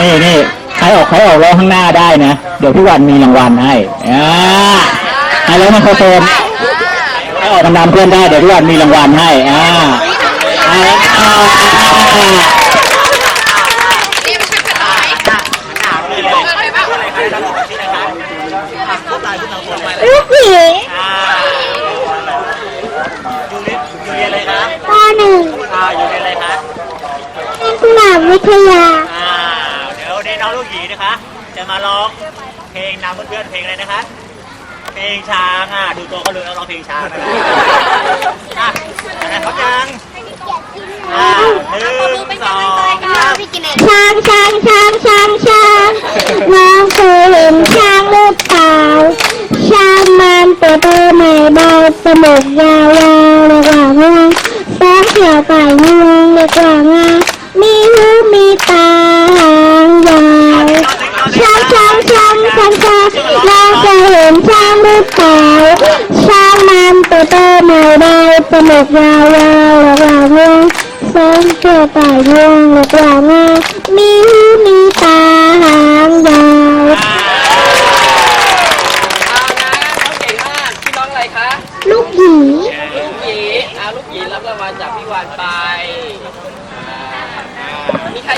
นี่นี่ใครออกใครออกล้อข้างหน้าได้นะ เดี๋ยวพี่วันมีรางวัลให้อ่าใครแล้วไมโครโฟนใครออกนำเพื่อนได้เดี๋ยวพี่วันมีรางวัลให้อ่าอ่าอ่าอ่าลูกหยีอยู่เรียนอยู่เรียนอะไรครับปหนึ่งอ่าอยู่เรียนอะไรคะ เรียนกุหลาบวิทยา อ่าเดี๋ ยวเดนน้องลูกหยีนะคะ จะมาร้องเพลงนำเพื่อนๆเพลงอะไรนะคะ เพลงช้างอะดูตัวเขาเลยแล้วร้องเพลงช้างนะอะอะไรเขายังอ่าหนึ่งสองสามช้างช้างช้างช้างช้างน้องเคยเห็นช้างหรือเปล่าช้างมันตัวโตไม่เบาจมูกยาวๆเรียกว่างวงสองเขียวไก่งวงเรียกว่างา็นช่างหรือเปล่าช้างมันตัวโตไม่เบาจมูกยาวๆเรียกว่างวงสองเกี่ยวไก่งวงเรียกว่างามีหูมีตาหางยาวเอานะน้องเก่งมากพี่น้องอะไรคะ ลูกหยีลูกหยีเอาลูกหยีรับรางวัลจากพี่วานไปอ่ามีใคร